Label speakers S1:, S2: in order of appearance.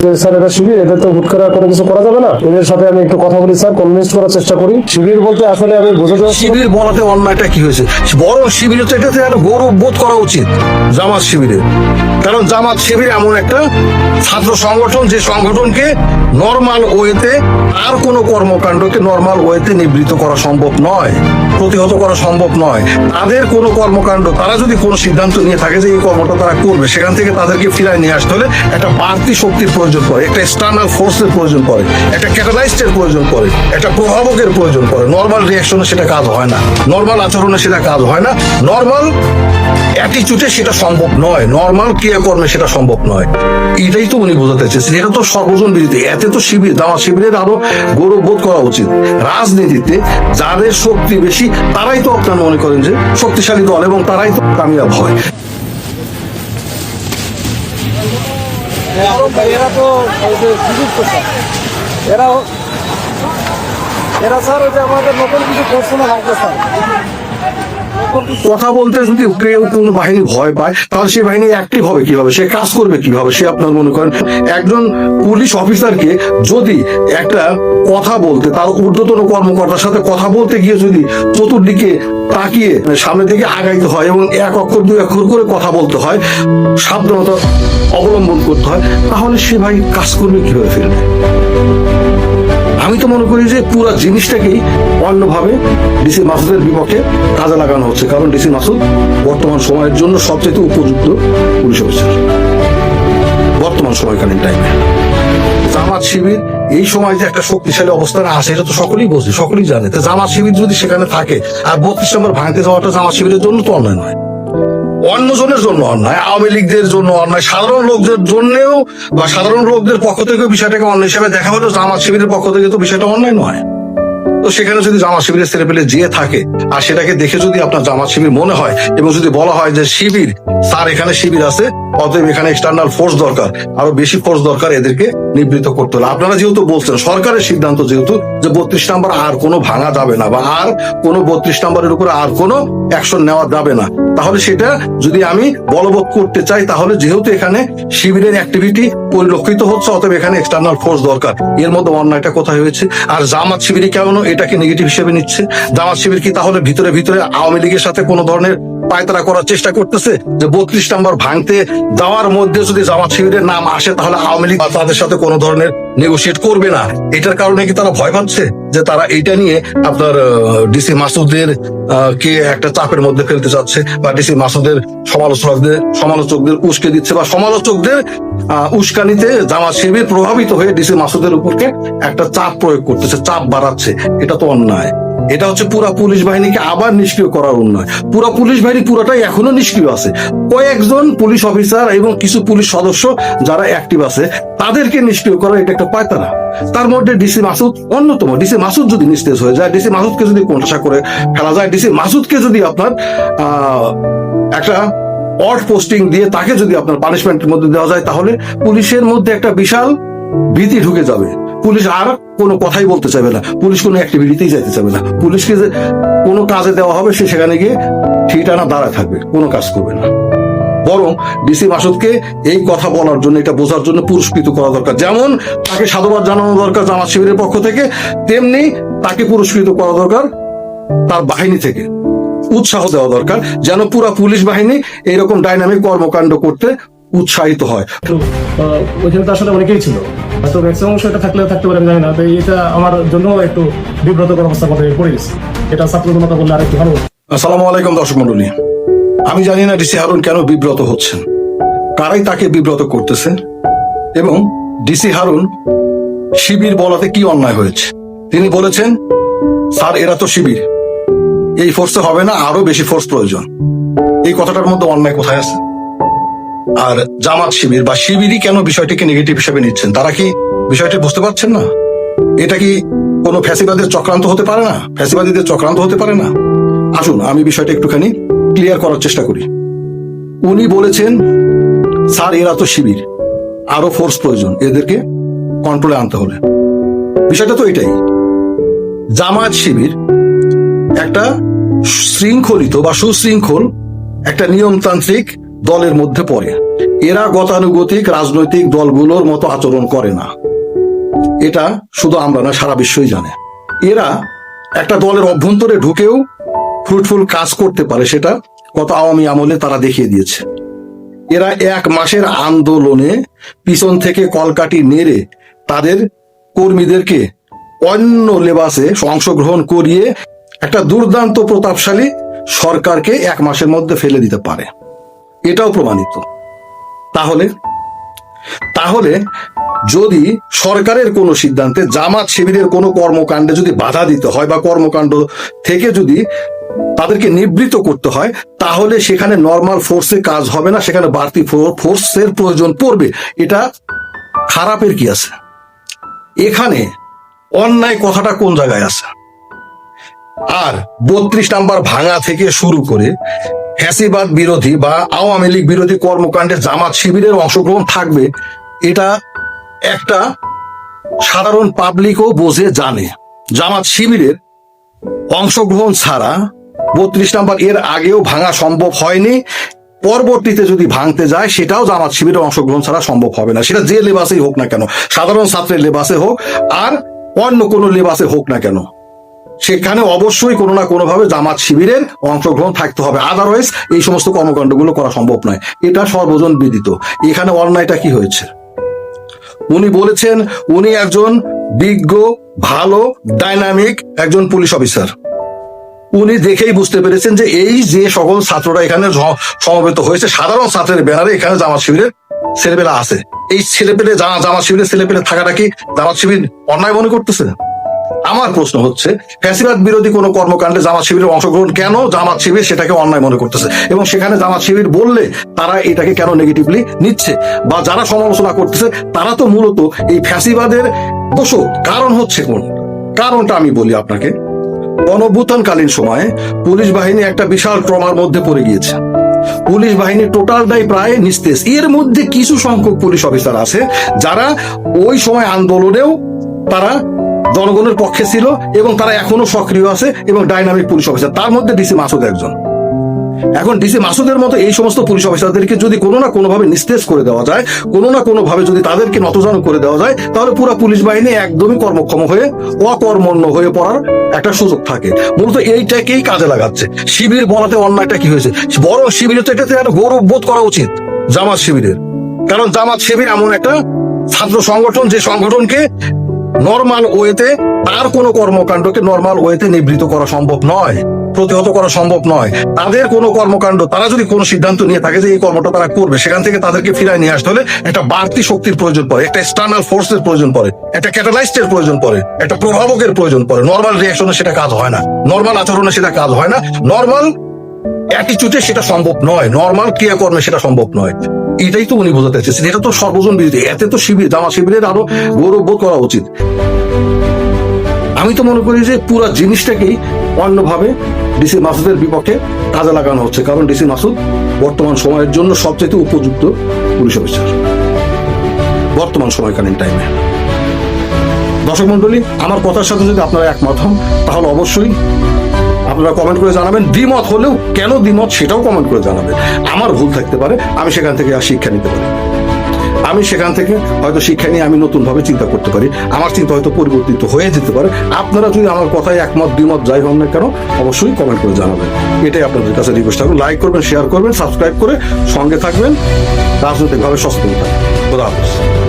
S1: Sir, এটা শিবির এদের তো হুট করে কোনো কিছু করা যাবে না। এদের সাথে আমি একটু কথা বলি, স্যার কনভিন্স করার চেষ্টা করি। শিবির বলতে আসলে আমি বোঝাতে
S2: শিবির বলাতে অন্যায়টা কি হয়েছে? বড় শিবিরে তো এটাতে গৌরব বোধ করা উচিত, জামাত শিবিরে। কারণ জামাত শিবির এমন একটা ছাত্র সংগঠন, যে সংগঠনকে নর্মাল ওয়েতে আর কোনো কর্মকাণ্ডকে নর্মাল ওয়েতে নিবৃত করা সম্ভব নয়, প্রতিহত করা সম্ভব নয়। তাদের কোনো কর্মকাণ্ড, তারা যদি কোনো সিদ্ধান্ত নিয়ে থাকে যে এই কর্মটা তারা করবে, সেখান থেকে তাদেরকে ফিরায় নিয়ে আসতে হলে একটা বাড়তি শক্তির প্রয়োজন। পড়ে, একটা এক্সটার্নাল ফোর্সের প্রয়োজন পড়ে, একটা ক্যাটালাইস্টের প্রয়োজন পড়ে, একটা প্রভাবকের প্রয়োজন পড়ে। নর্মাল রিয়াকশনে সেটা কাজ হয় না। নর্মাল আচরণে সেটা কাজ হয় না। নর্মাল অ্যাটিচিউডে সেটা সম্ভব নয়। নর্মাল ক্রিয়াকর্মে সেটা সম্ভব নয়। এটাই তো উনি বোঝাতে চেয়েছেন। এটা তো সর্বজন বিরোধী এতে তো শিবির, দামা শিবিরের আরও গৌরব বোধ করা উচিত। রাজনীতিতে যাদের শক্তি বেশি, তারাই তো আপনারা মনে করেন যে শক্তিশালী দল এবং তারাই তো কামিয়াব হয়।
S1: এরা তো তো স্যার এরা এরা স্যার, ওই আমাদের নতুন কিছু করছে না স্যার।
S2: কথা বলতে যদি কেউ কোন বাহিনী ভয় পায়, তাহলে সেই বাহিনী অ্যাক্টিভ হবে কীভাবে? সে কাজ করবে কীভাবে? সে আপনার মনে করেন একজন পুলিশ অফিসারকে যদি একটা কথা বলতে, তার ঊর্ধ্বতন কর্মকর্তার সাথে কথা বলতে গিয়ে যদি চতুর্দিকে তাকিয়ে সামনের দিকে আগাইতে হয় এবং এক অক্ষর, দুই অক্ষর করে কথা বলতে হয়, সাবধানতা অবলম্বন করতে হয়, তাহলে সে ভাই কাজ করবে কীভাবে ফেলবে আমি তো মনে করি যে পুরো জিনিসটাকেই অন্যভাবে ডিসি মাসুদের বিপক্ষে কাজে লাগানো হচ্ছে, কারণ ডিসি মাসুদ বর্তমান সময়ের জন্য সবচেয়ে উপযুক্ত পুলিশ অফিসার। বর্তমান সময়কালীন টাইমে জামাত শিবির এই সময় যে একটা শক্তিশালী অবস্থানে আসে, এটা তো সকলেই বোঝে, সকলেই জানে। তো জামা শিবির যদি সেখানে থাকে, আর বত্রিশ নম্বর ভাঙতে যাওয়াটা জামা শিবিরের জন্য তো অন্যায় নয়। অন্য জনের জন্য অন্যায়, আওয়ামী লীগদের জন্য অন্যায়, সাধারণ লোকদের জন্যও বা সাধারণ লোকদের পক্ষ থেকে বিষয়টাকে অন্য হিসাবে দেখা হলো জামা শিবিরের পক্ষ থেকে তো বিষয়টা অন্যায় নয়। তো সেখানে যদি জামাত শিবিরের ছেলে পেলে যেয়ে থাকে, আর সেটাকে দেখে যদি আপনার জামাত শিবির মনে হয়, এবং যদি বলা হয় যে শিবির, স্যার এখানে শিবির আছে, অতএব এখানে এক্সটার্নাল ফোর্স দরকার, আরও বেশি ফোর্স দরকার এদেরকে নিবৃত করতে হলে। আপনারা যেহেতু বলছেন, সরকারের সিদ্ধান্ত যেহেতু, যে বত্রিশ নাম্বার আর কোনো ভাঙা যাবে না, বা আর কোনো বত্রিশ নাম্বারের উপরে আর কোনো অ্যাকশন নেওয়া যাবে না। তাহলে সেটা যদি আমি বলবৎ করতে চাই, তাহলে যেহেতু এখানে শিবিরের অ্যাক্টিভিটি পরিলক্ষিত হচ্ছে, অতএব এখানে এক্সটার্নাল ফোর্স দরকার। এর মধ্যে অন্যায়টা কোথায় হয়েছে? আর জামাত শিবির কেমন এটাকে নেগেটিভ হিসেবে নিচ্ছে? জামাত শিবির কি তাহলে ভিতরে ভিতরে আওয়ামী লীগের সাথে কোনো ধরনের পায়তারা করার চেষ্টা করতেছে? যে বত্রিশ নাম্বার ভাঙতে, যাওয়ার মধ্যে যদি জামাত শিবিরের নাম আসে, তাহলে আওয়ামী লীগ তাদের সাথে কোনো ধরনের নেগোসিয়েট করবে না। এটার কারণে কি তারা ভয় পাচ্ছে? যে তারা এটা নিয়ে আপনার ডিসি মাসুদের কে একটা চাপের মধ্যে ফেলতে চাচ্ছে বা ডিসি মাসুদের সমালোচকদের সমালোচকদের উস্কে দিচ্ছে বা সমালোচকদের উস্কানিতে জামাত শিবির প্রভাবিত হয়ে ডিসি মাসুদের উপরকে একটা চাপ প্রয়োগ করতেছে, চাপ বাড়াচ্ছে। এটা তো অন্যায়। এটা হচ্ছে পুরা পুলিশ বাহিনীকে আবার নিষ্ক্রিয় করার উন্নয় পুরা পুলিশ বাহিনী পুরোটাই এখনও নিষ্ক্রিয় আছে। কয়েকজন পুলিশ অফিসার এবং কিছু পুলিশ সদস্য যারা অ্যাক্টিভ আছে, তাদেরকে নিষ্ক্রিয় করা এটা একটা তার মধ্যে ডিসি মাসুদ অন্যতম। ডিসি মাসুদ যদি নিস্তেজ হয়ে যায়, ডিসি মাসুদকে যদি করে ফেলা যায়, ডিসি মাসুদকে যদি আপনার একটা পোস্টিং দিয়ে তাকে যদি আপনার পানিশমেন্টের মধ্যে দেওয়া যায়, তাহলে পুলিশের মধ্যে একটা বিশাল ভীতি ঢুকে যাবে। পুলিশ আর কোনো কথাই বলতে চাইবে না। পুলিশ কোনো অ্যাক্টিভিটিতেই যাইতে চাইবে না। পুলিশকে যে কোনো কাজে দেওয়া হবে, সে সেখানে গিয়ে ঠিটানা দাঁড়ায় থাকবে। কোনো কাজ করবে না। বরং ডিসি মাসুদকে এই কথা বলার জন্য এটা বোঝার জন্য পুরস্কৃত করা দরকার। যেমন তাকে সাধুবাদ জানানো দরকার জামাত শিবিরের পক্ষ থেকে তেমনি তাকে পুরস্কৃত করা দরকার তার বাহিনী থেকে। উৎসাহ দেওয়া দরকার যেন পুরা পুলিশ বাহিনী এইরকম ডাইনামিক কর্মকাণ্ড করতে উৎসাহিত হয়।
S1: ওইখানে তো আসলে অনেকেই ছিল। হয়তো ম্যাক্সিমাম অংশ এটা থাকলে থাকতে পারে জানি না। তো এটা আমার জন্য একটু বিব্রতকর অবস্থার মধ্যে পড়ে গেছে। এটা ছাত্র জনতা বললে আরেকটু ভালো।
S2: আসসালামু আলাইকুম দর্শক মন্ডলী আমি জানি না ডিসি হারুন কেন বিব্রত হচ্ছেন। কারাই তাকে বিব্রত করতেছে এবং ডিসি হারুন শিবির বলাতে কি অন্যায় হয়েছে? তিনি বলেছেন, স্যার, এরা তো শিবির। এই ফোর্সে হবে না, আরও বেশি ফোর্স প্রয়োজন। এই কথাটার মধ্যে অন্যায় কোথায় আছে? আর জামাত শিবির বা শিবিরই কেন বিষয়টিকে নেগেটিভ হিসেবে নিচ্ছেন? তারা কি বিষয়টি বুঝতে পারছেন না? এটা কি কোনো ফ্যাসিবাদের চক্রান্ত হতে পারে না? ফ্যাসিবাদীদের চক্রান্ত হতে পারে না? আসুন, আমি বিষয়টা একটুখানি ক্লিয়ার করার চেষ্টা করি। উনি বলেছেন, স্যার, এরা তো শিবির। আরও ফোর্স প্রয়োজন। এদেরকে কন্ট্রোলে আনতে হলে। বিষয়টা তো এটাই। জামাত শিবির একটা শৃঙ্খলিত বা সুশৃঙ্খল একটা নিয়মতান্ত্রিক দলের মধ্যে পড়ে। এরা গতানুগতিক রাজনৈতিক দলগুলোর মতো আচরণ করে না। এটা শুধু আমরা না, সারা বিশ্বই জানে। এরা একটা দলের অভ্যন্তরে ঢুকেও ফ্রুটফুল কাজ করতে পারে সেটা গত আওয়ামী আমলে তারা দেখিয়ে দিয়েছে। এরা এক মাসের আন্দোলনে পিছন থেকে কলকাটি নেড়ে তাদের কর্মীদেরকে অন্য লেবাসে অংশগ্রহণ করিয়ে একটা দুর্দান্ত প্রতাপশালী সরকারকে এক মাসের মধ্যে ফেলে দিতে পারে। এটাও প্রমাণিত। তাহলে তাহলে যদি সরকারের কোনো সিদ্ধান্তে, জামাত শিবিরের কোনো কর্মকাণ্ডে যদি বাধা দিতে হয় বা কর্মকাণ্ড থেকে যদি তাদেরকে নিবৃত করতে হয়, তাহলে সেখানে নর্মাল ফোর্সে কাজ হবে না, সেখানে বাড়তি ফোর্সের প্রয়োজন পড়বে। এটা খারাপের কি আছে? এখানে অন্যায় কথাটা কোন জায়গায় আছে? আর বত্রিশ নাম্বার ভাঙা থেকে শুরু করে ফ্যাসিবাদ বিরোধী বা আওয়ামী লীগ বিরোধী কর্মকাণ্ডে জামাত শিবিরের অংশগ্রহণ থাকবে, এটা একটা সাধারণ পাবলিকও বোঝে, জানে। জামাত শিবিরের অংশগ্রহণ ছাড়া বত্রিশ নাম্বার, এর আগেও ভাঙা সম্ভব হয়নি। পরবর্তীতে যদি ভাঙতে যায়, সেটাও জামাত শিবিরের অংশগ্রহণ ছাড়া সম্ভব হবে না। সেটা যে লেবাসেই হোক না কেন, সাধারণ ছাত্রের লেবাসে হোক, আর অন্য কোনো লেবাসে হোক না কেন, সেখানে অবশ্যই কোনো না কোনো ভাবে জামাত শিবিরের অংশগ্রহণ থাকতে হবে। আদারওয়াইজ এই সমস্ত কর্মকাণ্ডগুলো করা সম্ভব নয়। এটা সর্বজন বিদিত। এখানে অন্যায়টা কি হয়েছে? উনি বলেছেন, উনি একজন বিজ্ঞ, ভালো ডাইনামিক একজন পুলিশ অফিসার উনি দেখেই বুঝতে পেরেছেন যে এই যে সকল ছাত্ররা এখানে সমবেত হয়েছে, সাধারণ ছাত্রের ব্যানারে এখানে জামাত শিবিরের ছেলেপেলা আছে। এই ছেলেপেলে জামাত শিবিরের ছেলেপেলে থাকাটা কি জামাত শিবির অন্যায় মনে করতেছে? আমার প্রশ্ন হচ্ছে, ফ্যাসিবাদ বিরোধী কোনো কর্মকাণ্ডে জামাত শিবিরের অংশগ্রহণ কেন জামাত শিবির সেটাকে অন্যায় মনে করতেছে? এবং সেখানে জামাত শিবির বললে তারা এটাকে কেন নেগেটিভলি নিচ্ছে? বা যারা সমালোচনা করতেছে, তারা তো মূলত এই ফ্যাসিবাদের দোষক। কারণ হচ্ছে কোন? কারণটা আমি বলি আপনাকে। গণভূতানকালীন সময়ে পুলিশ বাহিনী একটা বিশাল ট্রমার মধ্যে পড়ে গিয়েছে। পুলিশ বাহিনী টোটালটাই প্রায় নিস্তেজ। এর মধ্যে কিছু সংখ্যক পুলিশ অফিসার আছে, যারা ওই সময় আন্দোলনেও তারা জনগণের পক্ষে ছিল এবং তারা এখনও সক্রিয় আছে এবং ডাইনামিক পুলিশ অফিসার। তার মধ্যে ডিসি মাসুদ একজন। এখন ডিসি মাসুদের মতো এই সমস্ত পুলিশ অফিসারদেরকে যদি কোনো না কোনোভাবে নিস্তেজ করে দেওয়া যায়, কোনো না কোনোভাবে যদি তাদেরকে নতজানু করে দেওয়া যায়, তাহলে পুরো পুলিশ বাহিনী একদমই কর্মক্ষম হয়ে, অকর্মণ্য হয়ে পড়ার একটা সুযোগ থাকে। মূলত এইটাকেই কাজে লাগাচ্ছে। শিবির বলাতে অন্যায়টা কি হয়েছে? বড় শিবিরের তো এটাতে একটা গৌরব বোধ করা উচিত, জামাত শিবিরের। কারণ জামাত শিবির এমন একটা ছাত্র সংগঠন, যে সংগঠনকে নর্মাল ওয়েতে তার কোনো কর্মকাণ্ডকে নর্মাল ওয়েতে নিবৃত করা সম্ভব নয়। প্রতিহত করা সম্ভব নয়। তাদের কোনো কর্মকাণ্ড, তারা যদি কোনো সিদ্ধান্ত নিয়ে থাকে যে এই কর্মটা তারা করবে, সেখান থেকে তাদেরকে ফিরায় নিয়ে আসতে হলে একটা বাড়তি শক্তির প্রয়োজন পড়ে, একটা এক্সটার্নাল ফোর্সের প্রয়োজন পড়ে, একটা ক্যাটালাইস্টের প্রয়োজন পড়ে, একটা প্রভাবকের প্রয়োজন পড়ে। নর্মাল রিয়াকশনে সেটা কাজ হয় না। নর্মাল আচরণে সেটা কাজ হয় না। নর্মাল অ্যাটিচিউডে সেটা সম্ভব নয়। নর্মাল ক্রিয়াকর্মে সেটা সম্ভব নয়। এটাই তো উনি বোঝাতে চাইছেন। এটা তো সর্বজন বিরোধী। এতে তো শিবির, জামা শিবিরের আরও গৌরব করা উচিত। আমি তো মনে করি যে পুরো জিনিসটাকেই অন্যভাবে ডিসি মাসুদের বিপক্ষে কাজে লাগানো হচ্ছে, কারণ ডিসি মাসুদ বর্তমান সময়ের জন্য সবচেয়ে উপযুক্ত পুলিশ অফিসার। বর্তমান সময়কালীন টাইমে দর্শক মন্ডলী আমার কথার সাথে যদি আপনারা একমত হন, তাহলে অবশ্যই আপনারা কমেন্ট করে জানাবেন। দ্বিমত হলেও কেন দ্বিমত সেটাও কমেন্ট করে জানাবেন। আমার ভুল থাকতে পারে, আমি সেখান থেকে আর শিক্ষা নিতে পারি আমি সেখান থেকে হয়তো শিক্ষা নিয়ে আমি নতুনভাবে চিন্তা করতে পারি। আমার চিন্তা হয়তো পরিবর্তিত হয়ে যেতে পারে। আপনারা যদি আমার কথায় একমত, দ্বিমত যাই হন না কেন, অবশ্যই কমেন্ট করে জানাবেন। এটাই আপনাদের কাছে রিকোয়েস্ট থাকবে। লাইক করবেন শেয়ার করবেন সাবস্ক্রাইব করে সঙ্গে থাকবেন। রাজনৈতিকভাবে সচেতন থাকবেন। খোদা হাফেজ।